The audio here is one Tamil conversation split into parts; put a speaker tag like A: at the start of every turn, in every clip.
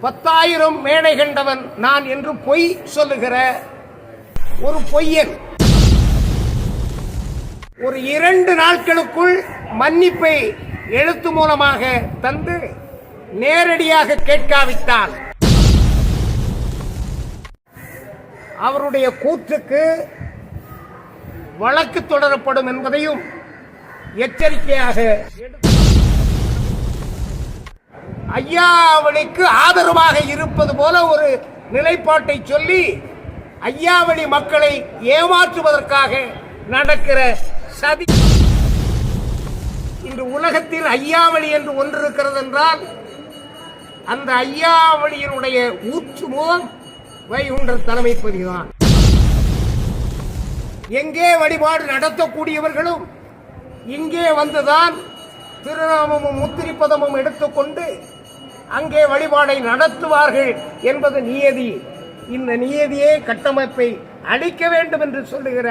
A: பத்தாயிரம் மேடை கண்டவன் நான் என்று பொய் சொல்லுகிற ஒரு பொய்யன். ஒரு இரண்டு நாட்களுக்குள் மன்னிப்பை எழுத்து மூலமாக தந்து நேரடியாக கேட்காவிட்டால் அவருடைய கூற்றுக்கு வழக்கு தொடரப்படும் என்பதையும் எச்சரிக்கையாக எடுத்து ஐயாவளிக்கு ஆதரவாக இருப்பது போல ஒரு நிலைப்பாட்டை சொல்லி ஐயாவளி மக்களை ஏமாற்றுவதற்காக நடக்கிற சதி. இன்று உலகத்தில் ஐயாவளி என்று ஒன்று இருக்கிறது என்றால் அந்த ஐயாவளியினுடைய ஊற்று முகம் வைகுண்ட தலைமைப்பதிதான் எங்கே வழிபாடு நடத்தக்கூடியவர்களும் இங்கே வந்துதான் திருநாமமும் முத்திரிப்பதமும் எடுத்துக்கொண்டு அங்கே வழிபாடை நடத்துவார்கள் என்பது நியதி. இந்த நியதியே கட்டமைப்பை அழிக்க வேண்டும் என்று சொல்லுகிற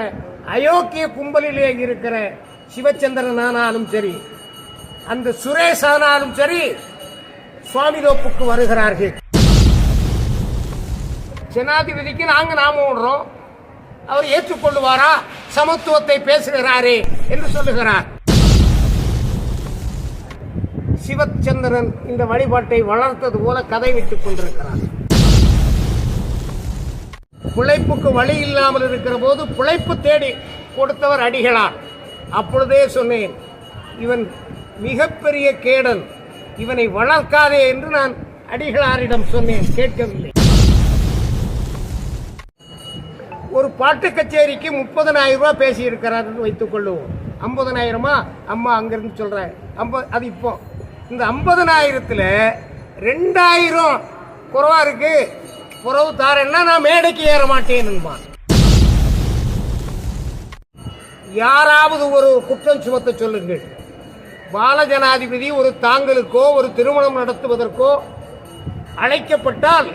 A: அயோக்கிய கும்பலிலே இருக்கிற சிவச்சந்திரன் ஆனாலும் சரி அந்த சுரேஷ் ஆனாலும் சரி சுவாமி தோப்புக்கு வருகிறார்கள். ஜனாதிபதிக்கு நாங்க நாம ஓடுறோம். அவர் ஏற்றுக்கொள்ளுவாரா? சமத்துவத்தை பேசுகிறாரே என்று சொல்லுகிறார். சிவச்சந்திரன் இந்த வழிபாட்டை வளர்த்தது போல கதை விட்டுக் கொண்டிருக்கிறார் பிழைப்புக்கு வழி இல்லாமல் இருக்கிற போது பிழைப்பு தேடி கொடுத்தவர் அடிகளார் அப்பொழுதே சொன்னேன் இவன் மிகப்பெரிய கேடன். இவனை வளர்க்காதே என்று நான் அடிகளாரிடம் சொன்னேன். கேட்கவில்லை. ஒரு பாட்டு கச்சேரிக்கு முப்பதனாயிரம் ரூபாய் பேசியிருக்கிறார் வைத்துக் கொள்ளுவோம். ஐம்பதனாயிரமா? அம்மா அங்கிருந்து சொல்கிறேன் ஐம்பது அது இப்போ. இந்த ஐம்பதனாயிரத்தில் ரெண்டாயிரம் குறவா இருக்கு. குறவு தாரேன்னா நான் மேடைக்கு ஏற மாட்டேன்னுமா யாராவது ஒரு குற்றம் சுமத்த சொல்லுங்கள். பாலஜனாதிபதி ஒரு தாங்களுக்கோ ஒரு திருமணம் நடத்துவதற்கோ அழைக்கப்பட்டால்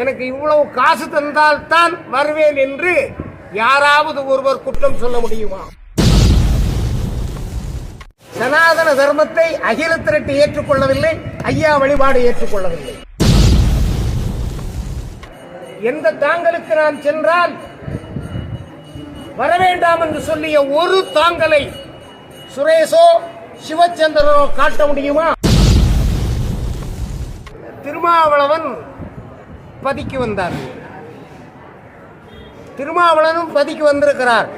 A: எனக்கு இவ்வளவு காசு தந்தால் தான் வருவேன் என்று யாராவது ஒருவர் குற்றம் சொல்ல முடியுமா? சனாதன தர்மத்தை அகில திரட்டு ஏற்றுக்கொள்ளவில்லை ஐயா வழிபாடு ஏற்றுக்கொள்ளவில்லை. எந்த தாங்களுக்கு நான் சென்றால் வரவேண்டாம் என்று சொல்லிய ஒரு தாங்களை சுரேஷோ சிவச்சந்திரனோ காட்ட முடியுமா? திருமாவளவன் பதிக்கு வந்தார். திருமாவளவனும் பதிக்கு வந்திருக்கிறார்.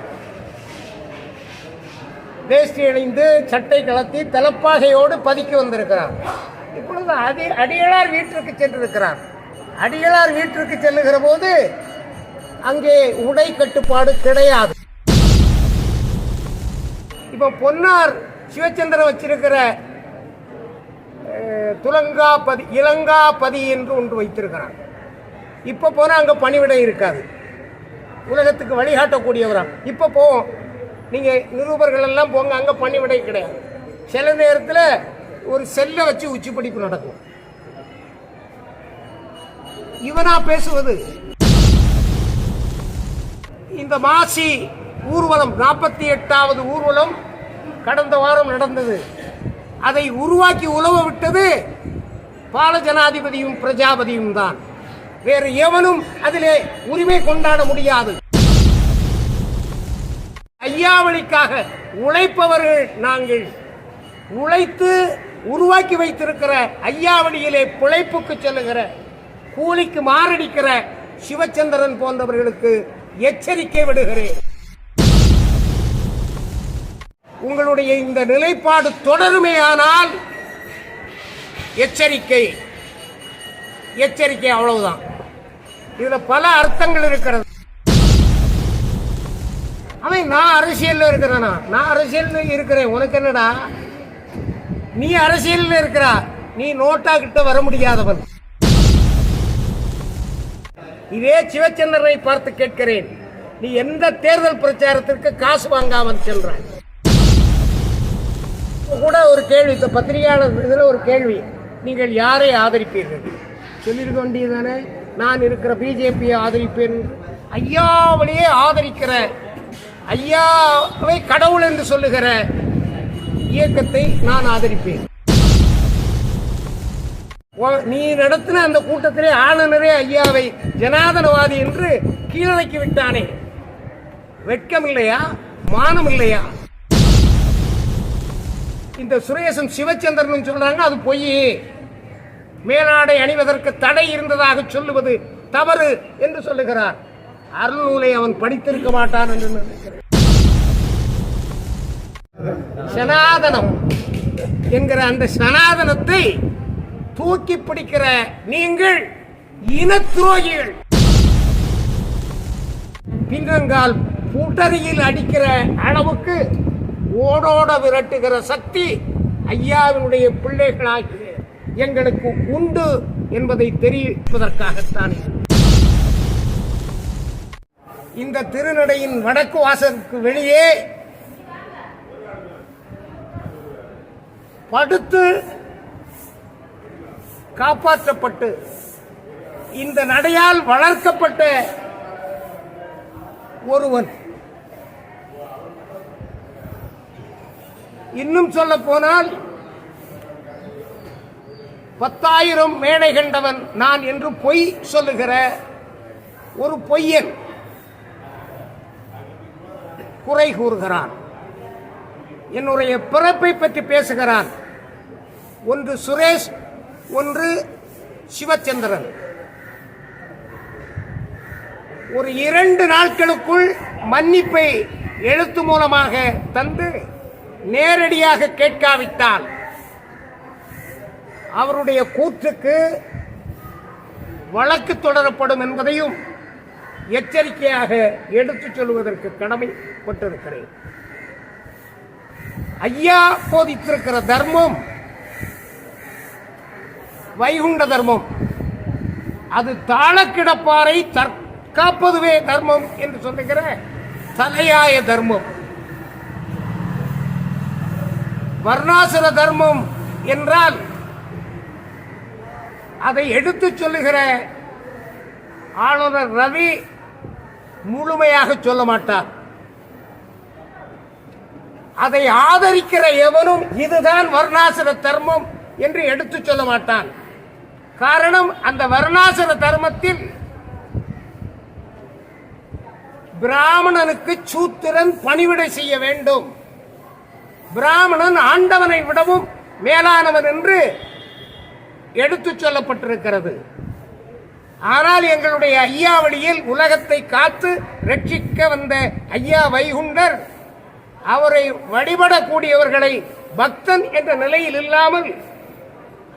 A: வேஷ்டி அணிந்து சட்டை கலத்தி தலப்பாகையோடு பதுக்கி வந்திருக்கிறார். இப்பொழுது அடி அடிகளார் வீட்டிற்கு சென்றிருக்கிறார். அடிகளார் வீட்டிற்கு செல்லுகிற போது அங்கே உடை கட்டுப்பாடு கிடையாது. இப்ப பொன்னார் சிவச்சந்திரன் வச்சிருக்கிற அஹ், துலங்காபதி இளங்காபதி என்று ஒன்று வைத்திருக்கிறார். இப்போ போனால் அங்கே பணிவிடை இருக்காது. உலகத்துக்கு வழிகாட்டக்கூடியவரா. இப்போ போவோம் நீங்கள் நிருபர்கள் எல்லாம் போங்க அங்கே பணிவிடை கிடையாது. சில நேரத்தில் ஒரு செல்லை வச்சு உச்சி படிப்பு நடக்கும். இவனா பேசுவது? இந்த மாசி ஊர்வலம் நாற்பத்தி எட்டாவது ஊர்வலம் கடந்த வாரம் நடந்தது. அதை உருவாக்கி உழவ விட்டது பால ஜனாதிபதியும் பிரஜாபதியும் தான். வேறு எவனும் அதிலே உரிமை கொண்டாட முடியாது. ஐயாவளிக்காக உழைப்பவர்கள் நாங்கள். உழைத்து உருவாக்கி வைத்திருக்கிற ஐயாவளியிலே பிழைப்புக்கு செல்லுகிற கூலிக்கு மாரடிக்கிற சிவச்சந்திரன் போன்றவர்களுக்கு எச்சரிக்கை விடுகிறேன். உங்களுடைய இந்த நிலைப்பாடு தொடருமேயானால் எச்சரிக்கை. எச்சரிக்கை அவ்வளவுதான். இதுல பல அர்த்தங்கள் இருக்கிறது. அவன் நான் அரசியல்ல இருக்கிறேனா? நான் அரசியல்ல இருக்கிறேன். உனக்கு என்னடா? நீ அரசியலில் இருக்கிறா. நீ நோட்டா கிட்ட வர முடியாதவன். இதே சிவச்சந்திரனை பார்த்து கேட்கிறேன். நீ எந்த தேர்தல் பிரச்சாரத்திற்கு காசு வாங்காமல் செல்றாய் கூட ஒரு கேள்வி இந்த பத்திரிகையாளர் இதில் ஒரு கேள்வி. நீங்கள் யாரை ஆதரிப்பீர்கள்? சொல்லியிருக்க வேண்டியதானே நான் இருக்கிற பிஜேபியை ஆதரிப்பேன். ஐயாவளியே ஆதரிக்கிற ஐயாவை கடவுள் என்று சொல்லுகிற இயக்கத்தை நான் ஆதரிப்பேன். நீ நடத்தின அந்த கூட்டத்திலே ஆளுநரே ஐயாவை ஜனாதனவாதி என்று கீழடக்கி விட்டானே. வெட்கம் இல்லையா? மானம் இல்லையா? இந்த சுரேசன் சிவச்சந்திரன் சொல்றாங்க அது பொய். மேலாடை அணிவதற்கு தடை இருந்ததாக சொல்லுவது தவறு என்று சொல்லுகிறார். அருள்நூலை அவன் படித்திருக்க மாட்டான் என்று நினைக்கிறேன். சனாதனம் என்கிற அந்த சனாதனத்தை தூக்கி பிடிக்கிற நீங்கள் இன துரோகிகள் பின்னங்கால் பூட்டரியில் அடிக்கிற அளவுக்கு ஓடோட விரட்டுகிற சக்தி ஐயாவினுடைய பிள்ளைகளாகிய எங்களுக்கு உண்டு என்பதை தெரிவிப்பதற்காகத்தான் இந்த திருநடையின் வடக்கு வாசலுக்கு வெளியே படுத்து காப்பாற்றப்பட்டு இந்த நடையால் வளர்க்கப்பட்ட ஒருவன். இன்னும் சொல்ல போனால் பத்தாயிரம் மேடை கண்டவன் நான் என்று பொய் சொல்லுகிற ஒரு பொய்யன். குறை கூறுகிறான். என்னுடைய பிறப்பை பற்றி பேசுகிறான். ஒன்று சுரேஷ் ஒன்று சிவச்சந்திரன். ஒரு இரண்டு நாட்களுக்குள் மன்னிப்பை எழுத்து மூலமாக தந்து நேரடியாக கேட்காவிட்டால் அவருடைய கூற்றுக்கு வழக்கு தொடரப்படும் என்பதையும் எச்சரிக்கையாக எடுத்துச் சொல்வதற்கு கடமைப்பட்டிருக்கிறேன் ஐயா போதித்திருக்கிற தர்மம் வைகுண்ட தர்மம். அது தாழ கிடப்பாரை தற்காப்பதுவே தர்மம் என்று சொல்லுகிற தலையாய தர்மம். வர்ணாசுர தர்மம் என்றால் அதை எடுத்துச் சொல்லுகிற ஆளுநர் ரவி முழுமையாக சொல்ல மாட்டார். அதை ஆதரிக்கிற எவனும் இதுதான் வர்ணாசிர தர்மம் என்று எடுத்து சொல்ல மாட்டான். காரணம் அந்த வர்ணாசிர தர்மத்தில் பிராமணனுக்கு சூத்திரன் பணிவிடை செய்ய வேண்டும். பிராமணன் ஆண்டவனை விடவும் மேலானவன் என்று எடுத்துச் சொல்லப்பட்டிருக்கிறது. ஆனால் எங்களுடைய ஐயா வழியில் உலகத்தை காத்து ரட்சிக்க வந்த ஐயா வைகுண்டர் அவரை வழிபடக்கூடியவர்களை பக்தன் என்ற நிலையில் இல்லாமல்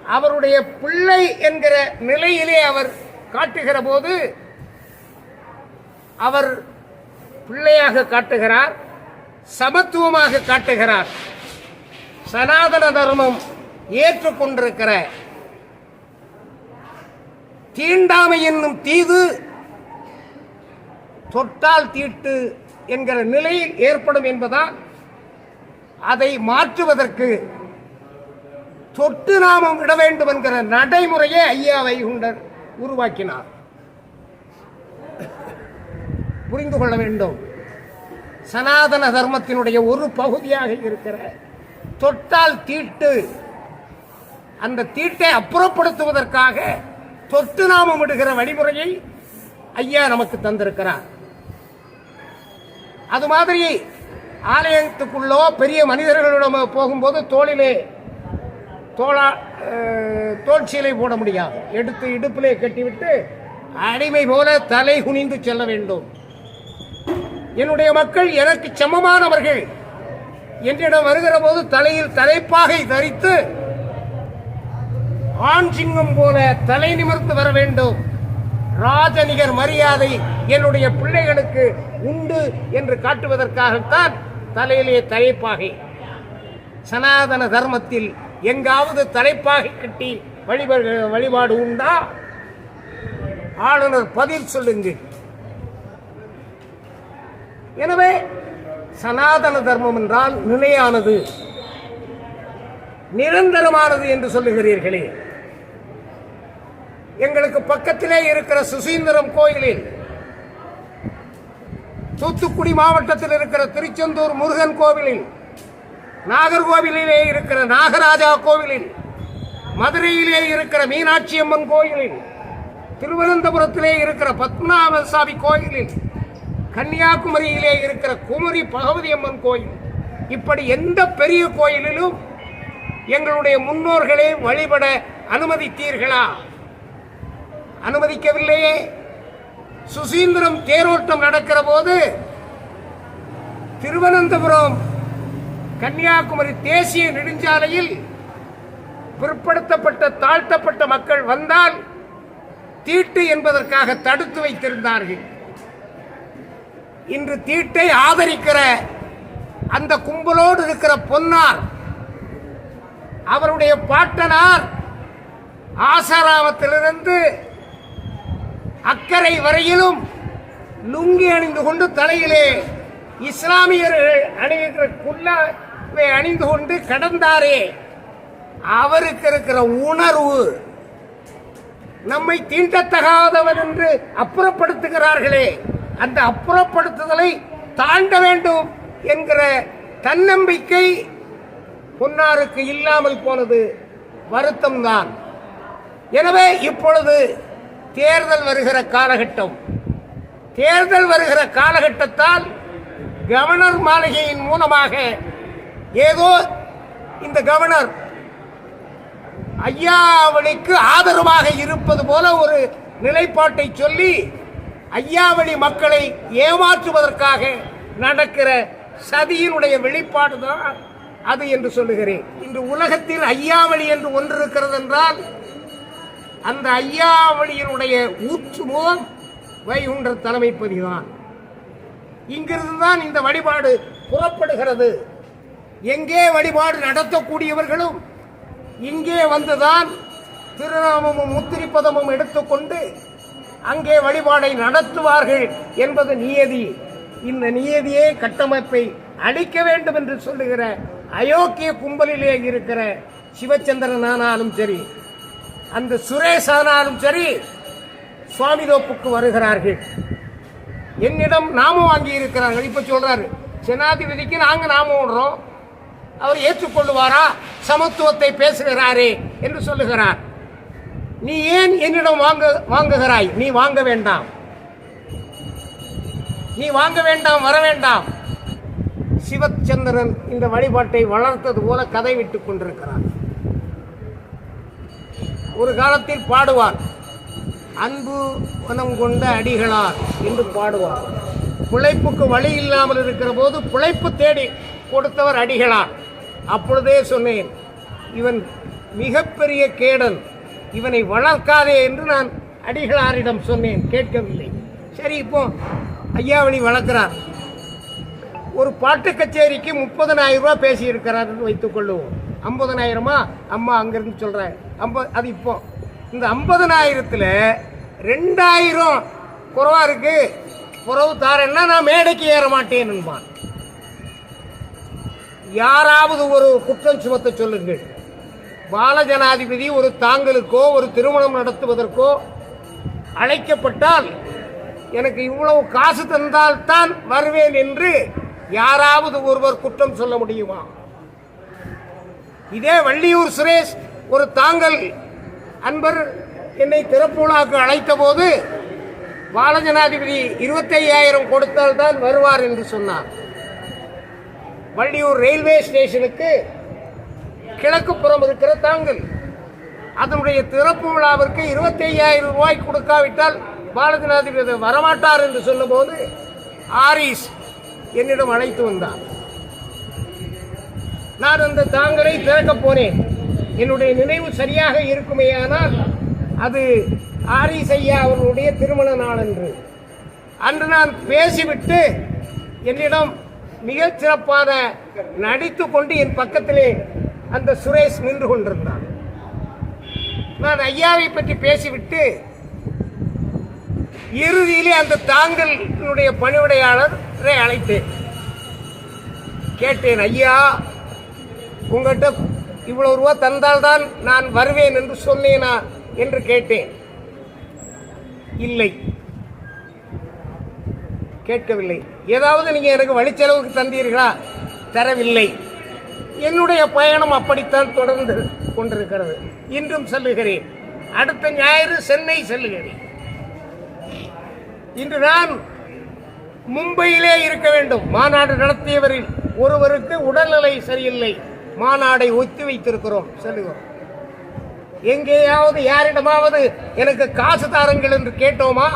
A: அவருடைய பிள்ளை என்கிற நிலையிலே அவர் காட்டுகிற போது அவர் பிள்ளையாக காட்டுகிறார் சமத்துவமாக காட்டுகிறார். சனாதன தர்மம் ஏற்றுக்கொண்டிருக்கிற தீண்டாமை என்னும் தீது தொட்டால் தீட்டு என்கிற நிலையில் ஏற்படும் என்பதால் அதை மாற்றுவதற்கு தொட்டு நாமம் இட வேண்டும் என்கிற நடைமுறையை ஐயா வைகுண்டர் உருவாக்கினார். புரிந்து கொள்ள வேண்டும். சனாதன தர்மத்தினுடைய ஒரு பகுதியாக இருக்கிற தொட்டால் தீட்டு அந்த தீட்டை அப்புறப்படுத்துவதற்காக தொட்டு நாமம் இடுகிற வழிமுறையை ஐயா நமக்கு தந்திருக்கிறார். அது மாதிரி ஆலயத்துக்குள்ளோ பெரிய மனிதர்களிடம் போகும்போது தோளிலே தோளா அஹ், போட முடியாது. எடுத்து இடுப்பிலே கட்டிவிட்டு அடிமை போல தலை குனிந்து செல்ல வேண்டும். என்னுடைய மக்கள் எனக்கு சமமானவர்கள். என்னிடம் வருகிற போது தலையில் தலைப்பாகை தரித்து ஆண் சிங்கம் போல தலை நிமிர்ந்து வர வேண்டும். ராஜநிகர் மரியாதை என்னுடைய பிள்ளைகளுக்கு உண்டு என்று காட்டுவதற்காகத்தான் தலையிலே தலைப்பாகை. சனாதன தர்மத்தில் எங்காவது தலைப்பாகை கட்டி வழிபாடு வழிபாடு உண்டா? ஆளுநர் பதில் சொல்லுங்கள் எனவே சனாதன தர்மம் என்றால் நிலையானது நிரந்தரமானது என்று சொல்லுகிறீர்களே. எங்களுக்கு பக்கத்திலே இருக்கிற சுசீந்திரம் கோயிலில் தூத்துக்குடி மாவட்டத்தில் இருக்கிற திருச்செந்தூர் முருகன் கோவிலில் நாகர்கோவிலிலே இருக்கிற நாகராஜா கோவிலில் மதுரையிலே இருக்கிற மீனாட்சி அம்மன் கோயிலில் திருவனந்தபுரத்திலே இருக்கிற பத்மநாப சாமி கோயிலில் கன்னியாகுமரியிலே இருக்கிற குமரி பகவதி அம்மன் கோயில். இப்படி எந்த பெரிய கோயிலிலும் எங்களுடைய முன்னோர்களை வழிபட அனுமதித்தீர்களா? அனுமதிக்கவில்லையே சுசீந்திரம் தேரோட்டம் நடக்கிற போது திருவனந்தபுரம் கன்னியாகுமரி தேசிய நெடுஞ்சாலையில் பிற்படுத்தப்பட்ட தாழ்த்தப்பட்ட மக்கள் வந்தால் தீட்டு என்பதற்காக தடுத்து வைத்திருந்தார்கள். இன்று தீட்டை ஆதரிக்கிற அந்த கும்பலோடு இருக்கிற பொன்னார் அவருடைய பாட்டனார் ஆசாராமத்திலிருந்து அக்கறை வரையிலும் லுங்கி அணிந்து கொண்டு தலையிலே இஸ்லாமியர்கள் அணிகிற குல்லாவை அணிந்து கொண்டு கடந்தாரே அவருக்கு இருக்கிற உணர்வு நம்மை தீண்டத்தகாதவன் என்று அப்புறப்படுத்துகிறார்களே அந்த அப்புறப்படுத்துதலை தாண்ட வேண்டும் என்கிற தன்னம்பிக்கை பொன்னாருக்கு இல்லாமல் போனது வருத்தம்தான். எனவே இப்பொழுது தேர்தல் வருகிற காலகட்டம். தேர்தல் வருகிற காலகட்டத்தால் கவர்னர் மாளிகையின் மூலமாக ஏதோ இந்த கவர்னர் ஐயாவளிக்கு ஆதரவாக இருப்பது போல ஒரு நிலைப்பாட்டை சொல்லி ஐயாவளி மக்களை ஏமாற்றுவதற்காக நடக்கிற சதியினுடைய வெளிப்பாடு தான் அது என்று சொல்லுகிறேன். இன்று உலகத்தில் ஐயாவளி என்று ஒன்று இருக்கிறது என்றால் அந்த ஐயாவளியினுடைய ஊற்றுமுகம் வைகுண்ட தலைமைப்பதிதான் இங்கிருந்து தான். இந்த வழிபாடு புறப்படுகிறது. எங்கே வழிபாடு நடத்தக்கூடியவர்களும் இங்கே வந்துதான் திருநாமமும் முத்திரிப்பதமும் எடுத்துக்கொண்டு அங்கே வழிபாடை நடத்துவார்கள் என்பது நியதி. இந்த நியதியே கட்டமைப்பை அழிக்க வேண்டும் என்று சொல்லுகிற அயோக்கிய கும்பலிலே இருக்கிற சிவச்சந்திரன் ஆனாலும் சரி அந்த சுரேஷ் ஆனாலும் சரி சுவாமி தோப்புக்கு வருகிறார்கள். என்னிடம் நாமம் வாங்கி இருக்கிறார்கள். இப்ப சொல்றாரு ஜனாதிபதிக்கு நாங்கள் நாமம் விடுறோம். அவர் ஏற்றுக்கொள்ளுவாரா? சமத்துவத்தை பேசுகிறாரே என்று சொல்லுகிறார். நீ ஏன் என்னிடம் வாங்க வாங்குகிறாய்? நீ வாங்க வேண்டாம். நீ வாங்க வேண்டாம் வர வேண்டாம். சிவச்சந்திரன் இந்த வழிபாட்டை வளர்த்தது போல கதை விட்டுக் கொண்டிருக்கிறார் ஒரு காலத்தில் பாடுவார். அன்பு மனம் கொண்ட அடிகளார் என்று பாடுவார். பிழைப்புக்கு வழி இல்லாமல் இருக்கிற போது பிழைப்பு தேடி கொடுத்தவர் அடிகளார். அப்பொழுதே சொன்னேன் இவன் மிகப்பெரிய கேடன். இவனை வளர்க்காதே என்று நான் அடிகளாரிடம் சொன்னேன். கேட்கவில்லை. சரி இப்போ ஐயாவளி வளர்க்கிறார். ஒரு பாட்டு கச்சேரிக்கு முப்பதனாயிரம் ரூபா பேசியிருக்கிறார் வைத்துக் கொள்ளுவோம். ஐம்பதனாயிரமா? அம்மா அங்கிருந்து சொல்கிறேன் ஐம்பது அது இப்போ. இந்த ஐம்பதனாயிரத்தில் ரெண்டாயிரம் குறவா இருக்கு. குறவு தாரேன்னா நான் மேடைக்கு ஏற மாட்டேன்னுபான் யாராவது ஒரு குற்றம் சுமத்த சொல்லுங்கள். பாலஜனாதிபதி ஒரு தாங்களுக்கோ ஒரு திருமணம் நடத்துவதற்கோ அழைக்கப்பட்டால் எனக்கு இவ்வளவு காசு தந்தால் தான் வருவேன் என்று யாராவது ஒருவர் குற்றம் சொல்ல முடியுமா? இதே வள்ளியூர் சுரேஷ் ஒரு தாங்கள் அன்பர் என்னை திறப்புலாக்கு அழைத்த போது பாலஜனாதிபதி இருபத்தையாயிரம் கொடுத்தால்தான் வருவார் என்று சொன்னார். வள்ளியூர் ரயில்வே ஸ்டேஷனுக்கு கிழக்கு புறம் இருக்கிற தாங்கள் அதனுடைய திறப்பு விழாவிற்கு இருபத்தையாயிரம் ரூபாய் கொடுக்காவிட்டால் பாலஜனாதிபதி வரமாட்டார் என்று சொல்லும்போது ஆரிஸ் என்னிடம் அழைத்து வந்தார். நான் அந்த தாங்களை திறக்கப் போனேன். என்னுடைய நினைவு சரியாக இருக்குமேயானால் அது ஆரிசையா அவர்களுடைய திருமண நாள் என்று அன்று நான் பேசிவிட்டு என்னிடம் மிக சிறப்பான நடித்து கொண்டு என் பக்கத்திலே அந்த சுரேஷ் நின்று கொண்டிருந்தான். நான் ஐயாவை பற்றி பேசிவிட்டு இறுதியிலே அந்த தாங்களுடைய பணிவுடையாளரை அழைத்தேன். கேட்டேன் ஐயா உங்கள்கிட்ட இவ்வளவு ரூபா தந்தால்தான் நான் வருவேன் என்று சொன்னேனா என்று கேட்டேன். இல்லை. கேட்கவில்லை. ஏதாவது நீங்க எனக்கு வழிச்செலவுக்கு தந்தீர்களா? தரவில்லை. என்னுடைய பயணம் அப்படித்தான் தொடர்ந்து கொண்டிருக்கிறது. இன்றும் செல்லுகிறேன். அடுத்த ஞாயிறு சென்னை செல்லுகிறேன். இன்று நான் மும்பையிலே இருக்க வேண்டும். மாநாடு நடத்தியவரில் ஒருவருக்கு உடல்நிலை சரியில்லை. மாநாடை ஒத்தி வைத்திருக்கிறோம். செல்லுகிறோம் எங்கேயாவது யாரிடமாவது எனக்கு காசு தாருங்கள் என்று கேட்டோமா?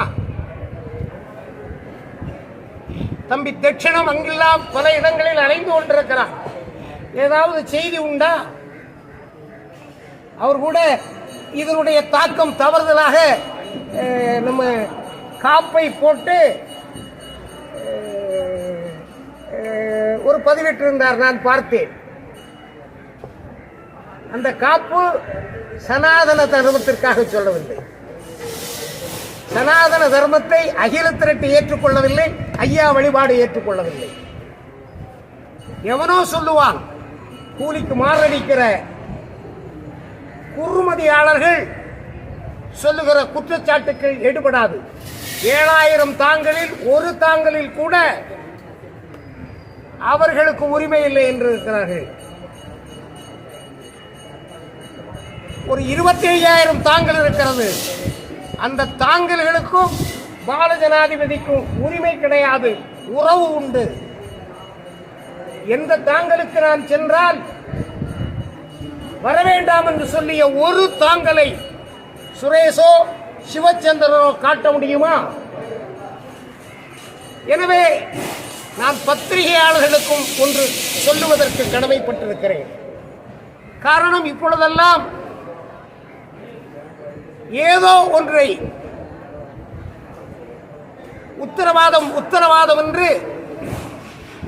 A: தம்பி தட்சிணம் அங்கெல்லாம் பல இடங்களில் அலைந்து கொண்டிருக்கிறார். ஏதாவது செய்தி உண்டா? அவர் கூட இதனுடைய தாக்கம் தவறுதலாக நம்ம காப்பை போட்டு ஒரு பதிவிட்டிருந்தார் நான் பார்த்தேன். அந்த காப்பு சனாதன தர்மத்திற்காக சொல்லவில்லை. சனாதன தர்மத்தை அகில திரட்டு ஏற்றுக்கொள்ளவில்லை ஐயா வழிபாடு ஏற்றுக்கொள்ளவில்லை. எவனோ சொல்லுவான் கூலிக்கு மாரடிக்கிற குறுமதியாளர்கள் சொல்லுகிற குற்றச்சாட்டுக்கள் எடுபடாது. ஏழாயிரம் தாங்களில் ஒரு தாங்களில் கூட அவர்களுக்கு உரிமை இல்லை என்று இருக்கிறார்கள். ஒரு இருபத்தி ஐயாயிரம் தாங்கள் இருக்கிறது. அந்த தாங்கல்களுக்கும் பால ஜனாதிபதிக்கும் உரிமை கிடையாது உறவு உண்டு. எந்த தாங்களுக்கு நான் சென்றால் வரவேண்டாம் என்று சொல்லிய ஒரு தாங்கலை சுரேஷோ சிவச்சந்திரனோ காட்ட முடியுமா? எனவே நான் பத்திரிகையாளர்களுக்கும் ஒன்று சொல்லுவதற்கு கடமைப்பட்டிருக்கிறேன். காரணம் இப்பொழுதெல்லாம் ஏதோ ஒன்றை. உத்தரவாதம் உத்தரவாதம் என்று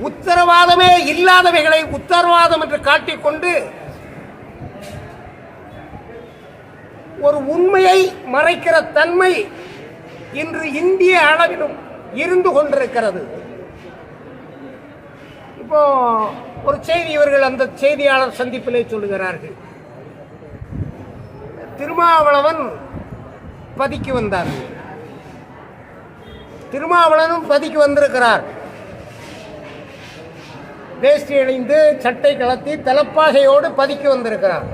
A: உத்தரவாதமே இல்லாதவைகளை உத்தரவாதம் என்று காட்டிக்கொண்டு ஒரு உண்மையை மறைக்கிற தன்மை இன்று இந்திய அளவிலும் இருந்து கொண்டிருக்கிறது. இப்போ ஒரு செய்தி இவர்கள் அந்த செய்தியாளர் சந்திப்பிலே சொல்லுகிறார்கள். திருமாவளவன் பதிக்கு வந்தார். திருமாவளனும் பதிக்கு வந்திருக்கிறார். வேஷ்டி அணிந்து சட்டை கலத்தி தலப்பாகையோடு பதிக்கு வந்திருக்கிறார்.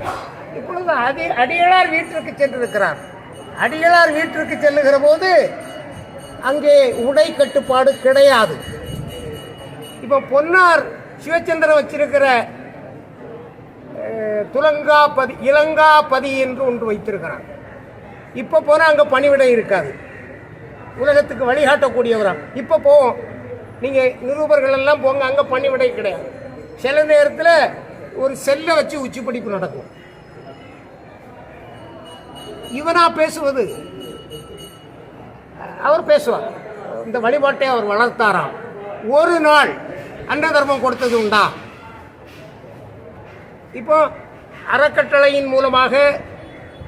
A: இப்பொழுது அடி அடிகளார் வீட்டிற்கு சென்றிருக்கிறார். அடிகளார் வீட்டிற்கு செல்லுகிற போது அங்கே உடை கட்டுப்பாடு கிடையாது. இப்போ பொன்னார் சிவச்சந்திரன் வச்சிருக்கிற அஹ், துலங்காபதி இலங்காபதி என்று ஒன்று வைத்திருக்கிறான் இப்போ போனால் அங்கே பணிவிடை இருக்காது. உலகத்துக்கு வழிகாட்டக்கூடியவராக இப்போ போவோம். நீங்கள் நிருபர்கள் எல்லாம் போங்க அங்கே பணிவிடை கிடையாது. சில நேரத்தில் ஒரு செல்லை வச்சு உச்சி படிப்பு நடக்கும். இவனா பேசுவது அவர் பேசுவார். இந்த வழிபாட்டை அவர் வளர்த்தாராம். ஒரு நாள் அன்ன தர்மம் கொடுத்தது உண்டா? இப்போ அறக்கட்டளையின் மூலமாக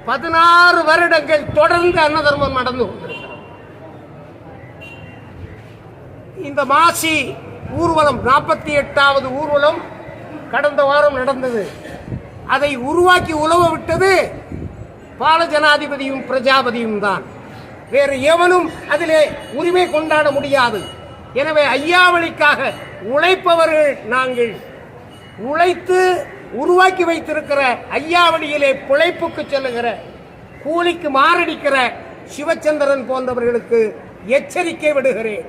A: பதினாறு வருடங்கள் தொடர்ந்து அன்ன தர்மம் நடந்து இந்த மாசி ஊர்வலம் நாற்பத்தி எட்டாவது ஊர்வலம் கடந்த வாரம் நடந்தது. அதை உருவாக்கி உழவ விட்டது பால ஜனாதிபதியும் பிரஜாபதியும் தான். வேறு எவனும் அதிலே உரிமை கொண்டாட முடியாது. எனவே ஐயாவளிக்காக உழைப்பவர்கள் நாங்கள். உழைத்து உருவாக்கி வைத்திருக்கிற ஐயாவளியிலே பிழைப்புக்கு செல்லுகிற கூலிக்கு மாரடிக்கிற சிவச்சந்திரன் போன்றவர்களுக்கு எச்சரிக்கை விடுகிறேன்.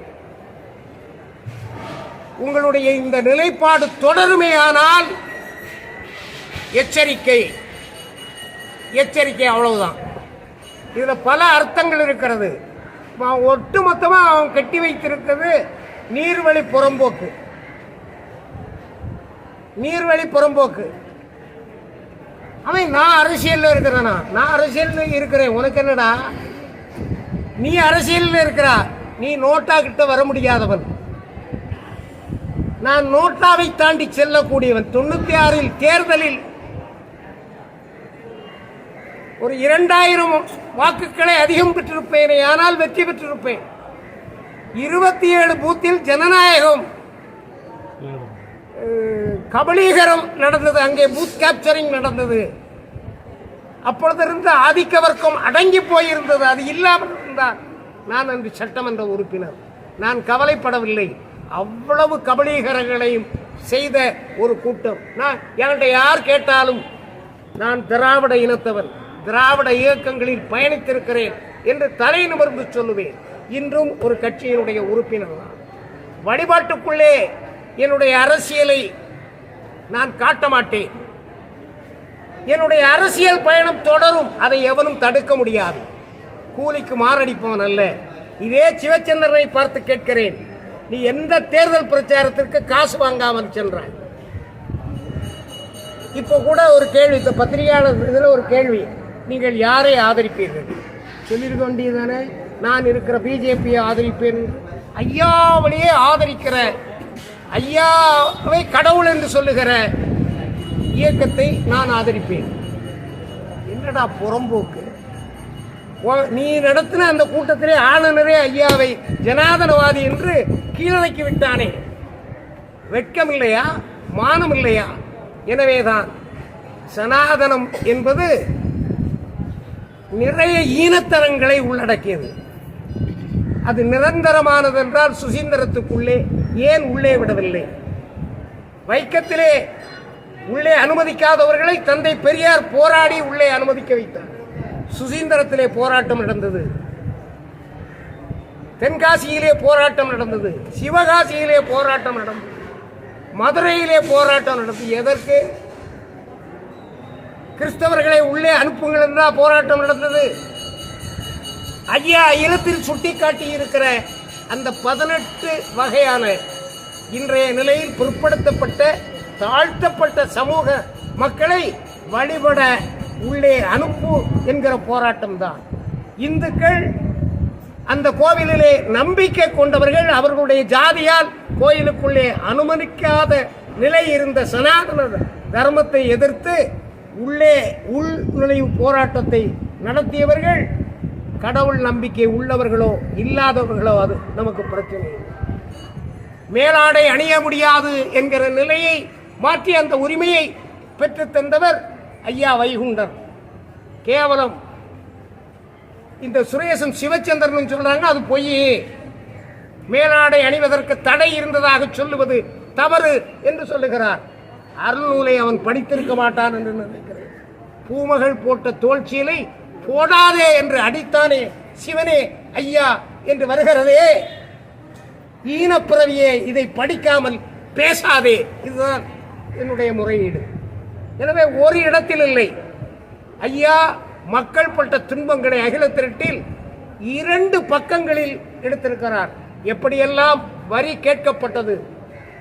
A: உங்களுடைய இந்த நிலைப்பாடு தொடருமேயானால் எச்சரிக்கை எச்சரிக்கை அவ்வளவுதான். இதில் பல அர்த்தங்கள் இருக்கிறது. ஒட்டு மொத்தமாக அவன் கட்டி வைத்திருக்கிறது நீர்வழி புறம்போக்கு. நீர்வழி புறம்போக்கு. அவன் நான் அரசியலில் இருக்கிறேனா? நான் அரசியலில் இருக்கிறேன். உனக்கு என்னடா? நீ அரசியலில் இருக்கிறா? நீ நோட்டா கிட்ட வர முடியாதவன். நான் நோட்டாவை தாண்டி செல்லக்கூடியவன். தொண்ணூத்தி ஆறில் தேர்தலில் ஒரு இரண்டாயிரம் வாக்குகளை அதிகம் பெற்றிருப்பேனே ஆனால் வெற்றி பெற்றிருப்பேன். இருபத்தி ஏழு பூத்தில் ஜனநாயகம். கபலீகரம் நடந்தது. அங்கே பூத் கேப்சரிங் நடந்தது. அப்பொழுதிருந்து ஆதிக்க வர்க்கம் அடங்கி போயிருந்தது. அது இல்லாமல் இருந்தார் நான் அன்று சட்டமன்ற உறுப்பினர். நான் கவலைப்படவில்லை. அவ்வளவு கபலீகரங்களையும் செய்த ஒரு கூட்டம். நான் என்கிட்ட யார் கேட்டாலும் நான் திராவிட இனத்தவன் திராவிட இயக்கங்களில் பயணித்திருக்கிறேன் என்று தலை நிமிர்ந்து சொல்லுவேன். இன்றும் ஒரு கட்சியினுடைய உறுப்பினர் தான் வழிபாட்டுக்குள்ளே என்னுடைய அரசியலை நான் காட்ட மாட்டேன். என்னுடைய அரசியல் பயணம் தொடரும். அதை எவனும் தடுக்க முடியாது. கூலிக்கு மாரடிப்பவன் அல்ல. இதே சிவச்சந்திரனை பார்த்து கேட்கிறேன். நீ எந்த தேர்தல் பிரச்சாரத்திற்கு காசு வாங்காமல் சென்றாய்? இப்போ கூட ஒரு கேள்வி இந்த பத்திரிகையாளர் இதில் ஒரு கேள்வி. நீங்கள் யாரை ஆதரிப்பீர்கள்? சொல்லியிருக்க வேண்டியதானே நான் இருக்கிற பிஜேபியை ஆதரிப்பேன். என்று. ஆதரிக்கிற ஐயாவை கடவுள் என்று சொல்லுகிற இயக்கத்தை நான் ஆதரிப்பேன். என்னடா புறம்போக்கு? நீ நடத்தின அந்த கூட்டத்திலே ஆளுநரே ஐயாவை ஜனாதனவாதி என்று கீழடக்கி விட்டானே. வெட்கம் இல்லையா? மானம் இல்லையா? எனவேதான். சனாதனம் என்பது நிறைய ஈனத்தனங்களை உள்ளடக்கியது. அது நிரந்தரமானதென்றால் சுசீந்திரத்துக்குள்ளே ஏன் உள்ளே விடவில்லை? வைக்கத்திலே உள்ளே அனுமதிக்காதவர்களை தந்தை பெரியார் போராடி உள்ளே அனுமதிக்க வைத்தார். சுசீந்திரத்திலே போராட்டம் நடந்தது. தென்காசியிலே போராட்டம் நடந்தது. சிவகாசியிலே போராட்டம் நடந்தது. மதுரையிலே போராட்டம் நடந்தது. எதற்கு? கிறிஸ்தவர்களை உள்ளே அனுப்புங்கள் என்றா போராட்டம் நடந்தது. ஐயா இனத்தில் சுட்டிக்காட்டி இருக்கிற அந்த பதினெட்டு வகையான இன்றைய நிலையில் பிற்படுத்தப்பட்ட தாழ்த்தப்பட்ட சமூக மக்களை வழிபட உள்ளே அனுப்பு என்கிற போராட்டம் தான் இந்துக்கள் அந்த கோவிலிலே நம்பிக்கை கொண்டவர்கள் அவர்களுடைய ஜாதியால் கோயிலுக்குள்ளே அனுமதிக்காத நிலை இருந்த சனாதன தர்மத்தை எதிர்த்து உள்ளே உள்நுழைவு போராட்டத்தை நடத்தியவர்கள் கடவுள் நம்பிக்கை உள்ளவர்களோ இல்லாதவர்களோ அது நமக்கு பிரச்சனை மேலாடை அணிய முடியாது என்கிற நிலையை மாற்றி அந்த உரிமையை பெற்று தந்தவர் ஐயா வைகுண்டர். கேவலம். இந்த சுரேசன் சிவச்சந்திரன் சொல்றாங்க அது பொய் மேலாடை அணிவதற்கு தடை இருந்ததாக சொல்லுவது தவறு என்று சொல்லுகிறார். அருள்நூலை அவன் படித்திருக்க மாட்டான் என்று நினைக்கிறேன். பூமகள் போட்ட தோல்ச்சியலை போடாதே என்று அடித்தானே சிவனே ஐயா என்று வருகிறதே. ஈனப்பிறவியே இதை படிக்காமல் பேசாதே. இதுதான் என்னுடைய முறையீடு. எனவே ஒரு இடத்தில் இல்லை. ஐயா மக்கள் பட்ட துன்பங்களை அகில திரட்டில் இரண்டு பக்கங்களில் எடுத்திருக்கிறார். எப்படியெல்லாம் வரி கேட்கப்பட்டது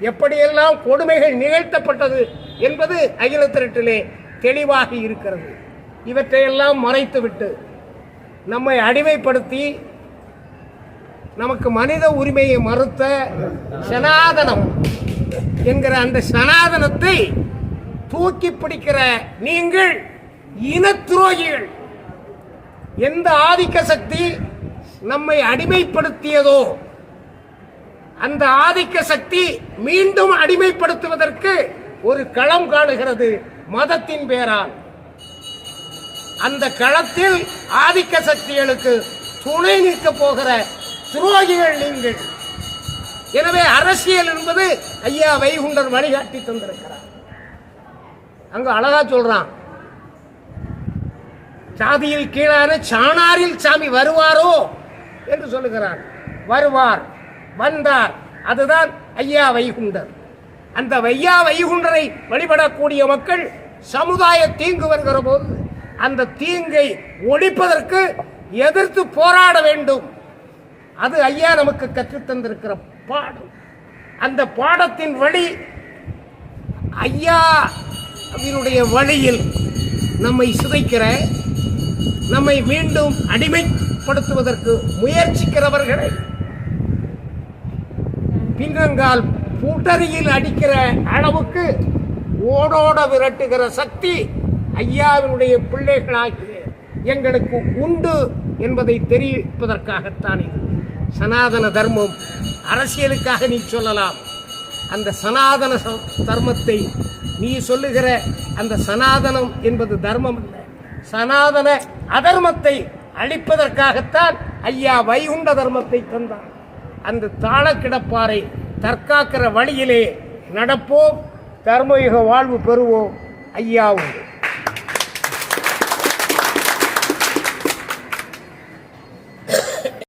A: எப்படியெல்லாம் கொடுமைகள் நிகழ்த்தப்பட்டது என்பது அகில திரட்டிலே தெளிவாக இருக்கிறது. இவற்றையெல்லாம் மறைத்துவிட்டு நம்மை அடிமைப்படுத்தி நமக்கு மனித உரிமையை மறுத்த சனாதனம் என்கிற அந்த சனாதனத்தை தூக்கி பிடிக்கிற நீங்கள் இன துரோகிகள் எந்த ஆதிக்க சக்தி நம்மை அடிமைப்படுத்தியதோ அந்த ஆதிக்க சக்தி மீண்டும் அடிமைப்படுத்துவதற்கு ஒரு களம் காணுகிறது மதத்தின் பேரால். அந்த களத்தில் ஆதிக்க சக்திகளுக்கு துணை நிற்க போகிற துரோகிகள் நீங்கள். எனவே அரசியல் என்பது ஐயா வைகுண்டர் வழிகாட்டி தந்திருக்கிறார். அங்க அழகா சொல்றான் சாதியில் கீழான சாணாரில் சாமி வருவாரோ? என்று சொல்லுகிறார் வருவார் வந்தார். அதுதான் ஐயா வைகுண்டர். அந்த ஐயா வைகுண்டரை வழிபடக்கூடிய மக்கள் சமுதாய தீங்கு வருகிற போது அந்த தீங்கை ஒழிப்பதற்கு எதிர்த்து போராட வேண்டும். அது ஐயா நமக்கு கற்றுத் தந்திருக்கிற பாடம். அந்த பாடத்தின் வழி ஐயா அதனுடைய வழியில் நம்மை சிதைக்கிற நம்மை மீண்டும் அடிமைப்படுத்துவதற்கு முயற்சிக்கிறவர்களை பின்னங்கால் பூட்டரியில் அடிக்கிற அளவுக்கு ஓடோட விரட்டுகிற சக்தி ஐயாவினுடைய பிள்ளைகளாகிய எங்களுக்கு உண்டு என்பதை தெரிவிப்பதற்காகத்தான் இது. சனாதன தர்மம் அரசியலுக்காக நீ சொல்லலாம். அந்த சனாதன ச- தர்மத்தை நீ சொல்லுகிற அந்த சனாதனம் என்பது தர்மம் இல்லை சனாதன அதர்மத்தை அழிப்பதற்காகத்தான் ஐயா வைகுண்ட தர்மத்தை தந்தார். அந்த தாழ கிடப்பாரை தற்காக்கிற வழியிலே நடப்போம். தர்மயுக வாழ்வு பெறுவோம். ஐயா உண்டு.